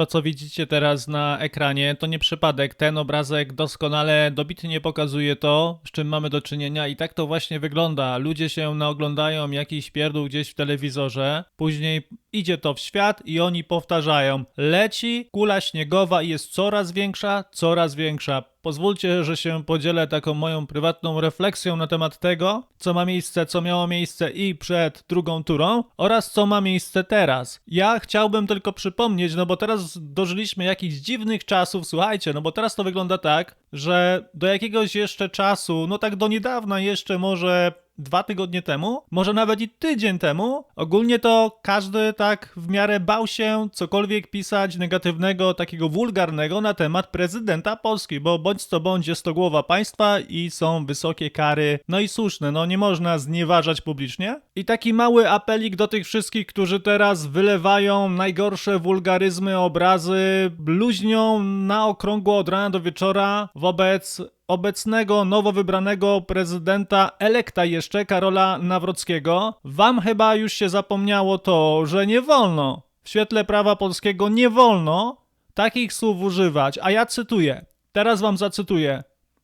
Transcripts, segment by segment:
To, co widzicie teraz na ekranie, to nie przypadek. Ten obrazek doskonale, dobitnie pokazuje to, z czym mamy do czynienia i tak to właśnie wygląda. Ludzie się naoglądają jakiś pierdół gdzieś w telewizorze, później idzie to w świat i oni powtarzają. Leci kula śniegowa i jest coraz większa, coraz większa. Pozwólcie, że się podzielę taką moją prywatną refleksją na temat tego, co ma miejsce, co miało miejsce i przed drugą turą oraz co ma miejsce teraz. Ja chciałbym tylko przypomnieć, no bo teraz dożyliśmy jakichś dziwnych czasów, słuchajcie, no bo teraz to wygląda tak, że do jakiegoś jeszcze czasu, no tak do niedawna jeszcze może dwa tygodnie temu, może nawet i tydzień temu, ogólnie to każdy tak w miarę bał się cokolwiek pisać negatywnego, takiego wulgarnego na temat prezydenta Polski, bo bądź co bądź jest to głowa państwa i są wysokie kary, no i słuszne, no nie można znieważać publicznie. I taki mały apelik do tych wszystkich, którzy teraz wylewają najgorsze wulgaryzmy, obrazy, bluźnią na okrągło od rana do wieczora wobec obecnego, nowo wybranego prezydenta, elekta jeszcze, Karola Nawrockiego, wam chyba już się zapomniało to, że nie wolno, w świetle prawa polskiego nie wolno takich słów używać, a ja cytuję, teraz wam zacytuję.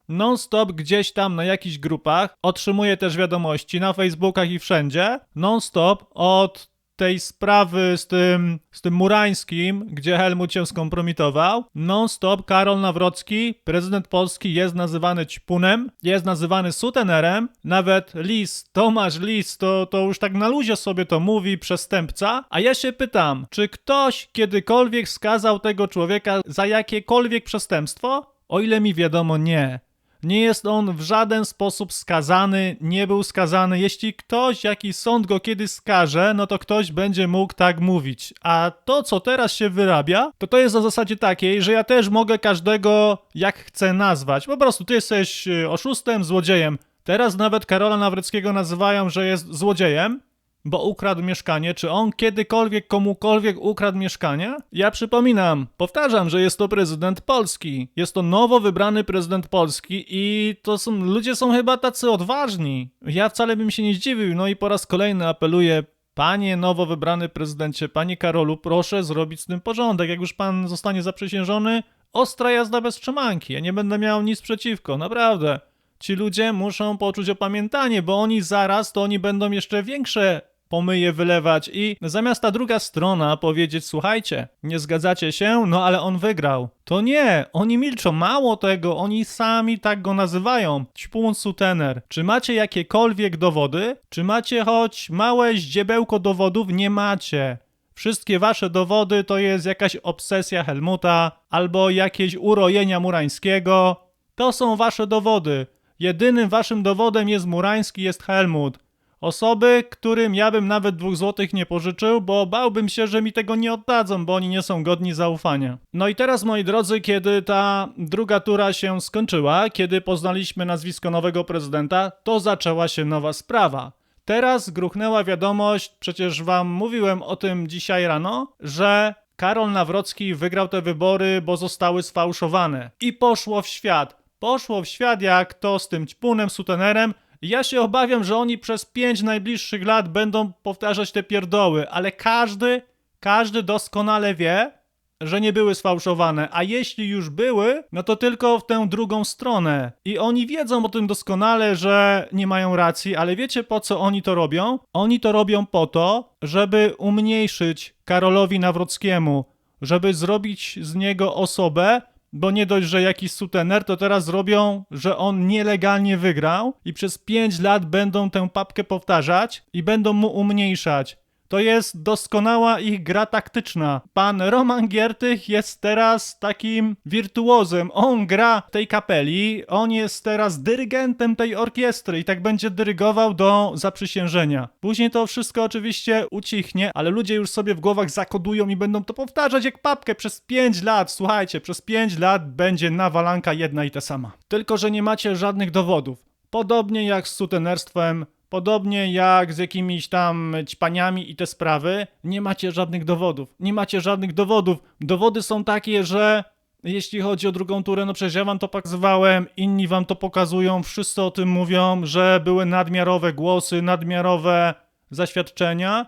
Non-stop gdzieś tam na jakichś grupach, otrzymuję też wiadomości na Facebookach i wszędzie, non-stop od tej sprawy z tym, z tym Murańskim, gdzie Helmut się skompromitował, non-stop Karol Nawrocki, prezydent Polski, jest nazywany ćpunem, jest nazywany sutenerem, nawet Lis, Tomasz Lis, to, to już tak na luzie sobie to mówi, przestępca, a ja się pytam, czy ktoś kiedykolwiek skazał tego człowieka za jakiekolwiek przestępstwo? O ile mi wiadomo, nie. Nie jest on w żaden sposób skazany, nie był skazany. Jeśli ktoś, jakiś sąd go kiedyś skaże, no to ktoś będzie mógł tak mówić. A to, co teraz się wyrabia, to to jest na zasadzie takiej, że ja też mogę każdego jak chcę nazwać. Po prostu ty jesteś y, oszustem, złodziejem. Teraz nawet Karola Nawrockiego nazywają, że jest złodziejem, bo ukradł mieszkanie. Czy on kiedykolwiek komukolwiek ukradł mieszkanie? Ja przypominam, powtarzam, że jest to prezydent Polski. Jest to nowo wybrany prezydent Polski i to są, ludzie są chyba tacy odważni. Ja wcale bym się nie zdziwił. No i po raz kolejny apeluję, Panie nowo wybrany prezydencie, panie Karolu, proszę zrobić z tym porządek. Jak już pan zostanie zaprzysiężony, ostra jazda bez trzymanki. Ja nie będę miał nic przeciwko, naprawdę. Ci ludzie muszą poczuć opamiętanie, bo oni zaraz to oni będą jeszcze większe pomyje wylewać i zamiast ta druga strona powiedzieć, słuchajcie, nie zgadzacie się, no ale on wygrał. To nie, oni milczą, mało tego, oni sami tak go nazywają, ćpun sutener. Czy macie jakiekolwiek dowody? Czy macie choć małe zdziebełko dowodów? Nie macie. Wszystkie wasze dowody to jest jakaś obsesja Helmuta albo jakieś urojenia Murańskiego. To są wasze dowody. Jedynym waszym dowodem jest Murański, jest Helmut. Osoby, którym ja bym nawet dwóch złotych nie pożyczył, bo bałbym się, że mi tego nie oddadzą, bo oni nie są godni zaufania. No i teraz, moi drodzy, kiedy ta druga tura się skończyła, kiedy poznaliśmy nazwisko nowego prezydenta, to zaczęła się nowa sprawa. Teraz gruchnęła wiadomość, przecież wam mówiłem o tym dzisiaj rano, że Karol Nawrocki wygrał te wybory, bo zostały sfałszowane. I poszło w świat. Poszło w świat jak to z tym ćpunem, sutenerem, ja się obawiam, że oni przez pięć najbliższych lat będą powtarzać te pierdoły, ale każdy, każdy doskonale wie, że nie były sfałszowane, a jeśli już były, no to tylko w tę drugą stronę. I oni wiedzą o tym doskonale, że nie mają racji, ale wiecie po co oni to robią? Oni to robią po to, żeby umniejszyć Karolowi Nawrockiemu, żeby zrobić z niego osobę, bo nie dość, że jakiś sutener, to teraz zrobią, że on nielegalnie wygrał i przez 5 lat będą tę papkę powtarzać i będą mu umniejszać. To jest doskonała ich gra taktyczna. Pan Roman Giertych jest teraz takim wirtuozem. On gra w tej kapeli, on jest teraz dyrygentem tej orkiestry i tak będzie dyrygował do zaprzysiężenia. Później to wszystko oczywiście ucichnie, ale ludzie już sobie w głowach zakodują i będą to powtarzać jak papkę przez 5 lat. Słuchajcie, przez 5 lat będzie nawalanka jedna i ta sama. Tylko, że nie macie żadnych dowodów. Podobnie jak z sutenerstwem, Podobnie jak z jakimiś tam ćpaniami i te sprawy, nie macie żadnych dowodów. Nie macie żadnych dowodów. Dowody są takie, że jeśli chodzi o drugą turę, no przecież ja wam to pokazywałem, inni wam to pokazują, wszyscy o tym mówią, że były nadmiarowe głosy, nadmiarowe zaświadczenia,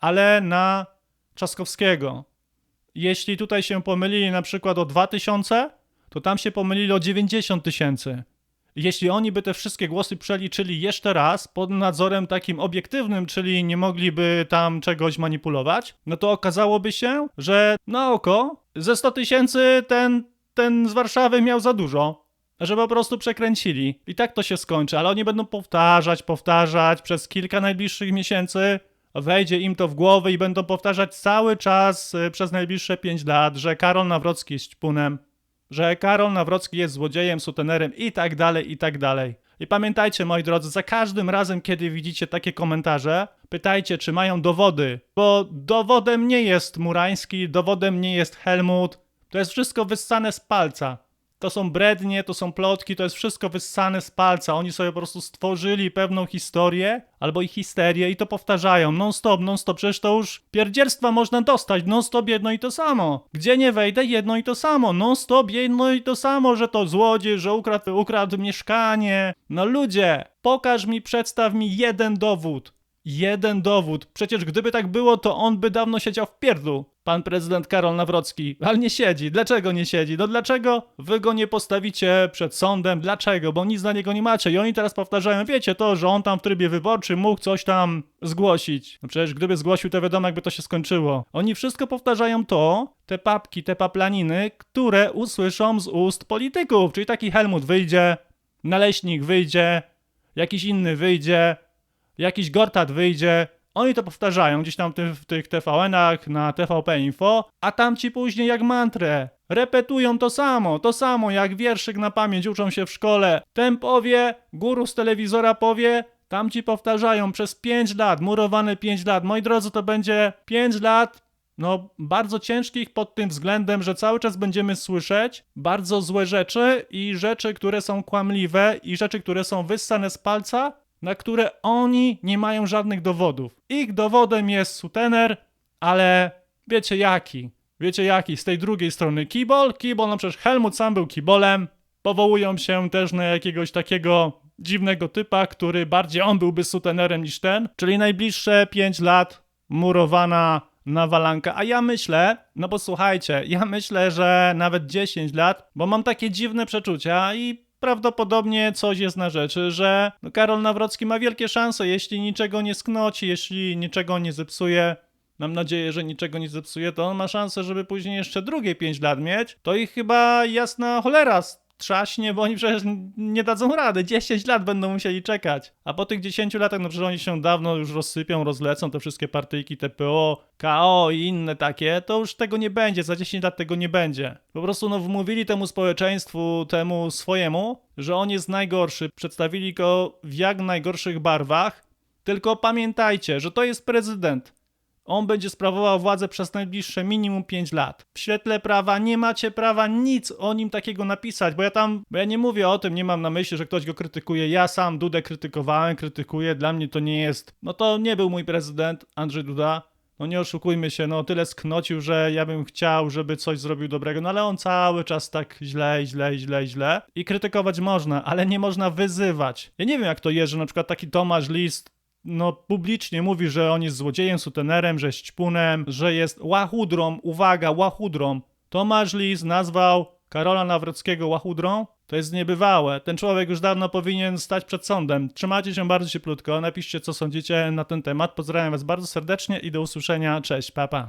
ale na Trzaskowskiego. Jeśli tutaj się pomylili na przykład o 2000, to tam się pomylili o 90 tysięcy. Jeśli oni by te wszystkie głosy przeliczyli jeszcze raz pod nadzorem takim obiektywnym, czyli nie mogliby tam czegoś manipulować, no to okazałoby się, że na oko ze 100 tysięcy ten, ten z Warszawy miał za dużo. Że po prostu przekręcili. I tak to się skończy, ale oni będą powtarzać, powtarzać przez kilka najbliższych miesięcy. Wejdzie im to w głowę i będą powtarzać cały czas y, przez najbliższe 5 lat, że Karol Nawrocki jest ćpunem, że Karol Nawrocki jest złodziejem, sutenerem i tak dalej, i tak dalej. I pamiętajcie, moi drodzy, za każdym razem, kiedy widzicie takie komentarze, pytajcie, czy mają dowody, bo dowodem nie jest Murański, dowodem nie jest Helmut, to jest wszystko wyssane z palca. To są brednie, to są plotki, to jest wszystko wyssane z palca. Oni sobie po prostu stworzyli pewną historię albo ich histerię i to powtarzają non-stop, non-stop. Przecież to już pierdzielstwa można dostać non-stop jedno i to samo. Gdzie nie wejdę, jedno i to samo. Non-stop jedno i to samo, że to złodziej, że ukradł, ukradł mieszkanie. No ludzie, pokaż mi, przedstaw mi jeden dowód. Jeden dowód. Przecież gdyby tak było, to on by dawno siedział w pierdlu. Pan prezydent Karol Nawrocki. Ale nie siedzi. Dlaczego nie siedzi? No dlaczego wy go nie postawicie przed sądem? Dlaczego? Bo nic na niego nie macie. I oni teraz powtarzają, wiecie to, że on tam w trybie wyborczym mógł coś tam zgłosić. No przecież gdyby zgłosił, to wiadomo jakby to się skończyło. Oni wszystko powtarzają to, te papki, te paplaniny, które usłyszą z ust polityków. Czyli taki Helmut wyjdzie, Naleśnik wyjdzie, jakiś inny wyjdzie, jakiś Gortat wyjdzie, oni to powtarzają gdzieś tam w tych, TVN-ach, na TVP Info, a tam ci później jak mantrę. Repetują to samo, to samo jak wierszyk na pamięć uczą się w szkole. Ten powie, guru z telewizora powie, tam ci powtarzają przez 5 lat, murowane 5 lat. Moi drodzy, to będzie 5 lat no, bardzo ciężkich pod tym względem, że cały czas będziemy słyszeć bardzo złe rzeczy i rzeczy, które są kłamliwe i rzeczy, które są wyssane z palca, na które oni nie mają żadnych dowodów. Ich dowodem jest sutener, ale wiecie jaki? Wiecie jaki? Z tej drugiej strony kibol. Kibol, no przecież Helmut sam był kibolem. Powołują się też na jakiegoś takiego dziwnego typa, który bardziej on byłby sutenerem niż ten. Czyli najbliższe 5 lat murowana nawalanka. A ja myślę, no bo słuchajcie, ja myślę, że nawet 10 lat, bo mam takie dziwne przeczucia i prawdopodobnie coś jest na rzeczy, że Karol Nawrocki ma wielkie szanse, jeśli niczego nie sknoci, jeśli niczego nie zepsuje. Mam nadzieję, że niczego nie zepsuje, to on ma szansę, żeby później jeszcze drugie 5 lat mieć. To ich chyba jasna cholera trzaśnie, bo oni przecież nie dadzą rady. 10 lat będą musieli czekać. A po tych 10 latach, no przecież oni się dawno już rozsypią, rozlecą te wszystkie partyjki TPO, KO i inne takie, to już tego nie będzie. Za 10 lat tego nie będzie. Po prostu no wmówili temu społeczeństwu, temu swojemu, że on jest najgorszy. Przedstawili go w jak najgorszych barwach. Tylko pamiętajcie, że to jest prezydent. On będzie sprawował władzę przez najbliższe minimum 5 lat. W świetle prawa nie macie prawa nic o nim takiego napisać, bo ja tam, bo ja nie mówię o tym, nie mam na myśli, że ktoś go krytykuje. Ja sam Dudę krytykowałem, krytykuję, dla mnie to nie jest. No to nie był mój prezydent, Andrzej Duda. No nie oszukujmy się, no tyle sknocił, że ja bym chciał, żeby coś zrobił dobrego, no ale on cały czas tak źle, źle, źle, źle. I krytykować można, ale nie można wyzywać. Ja nie wiem jak to jest, że na przykład taki Tomasz List no publicznie mówi, że on jest złodziejem, sutenerem, że jest ćpunem, że jest łachudrą, uwaga, łachudrą. Tomasz Lis nazwał Karola Nawrockiego łachudrą? To jest niebywałe. Ten człowiek już dawno powinien stać przed sądem. Trzymajcie się bardzo cieplutko, napiszcie co sądzicie na ten temat. Pozdrawiam was bardzo serdecznie i do usłyszenia. Cześć, papa.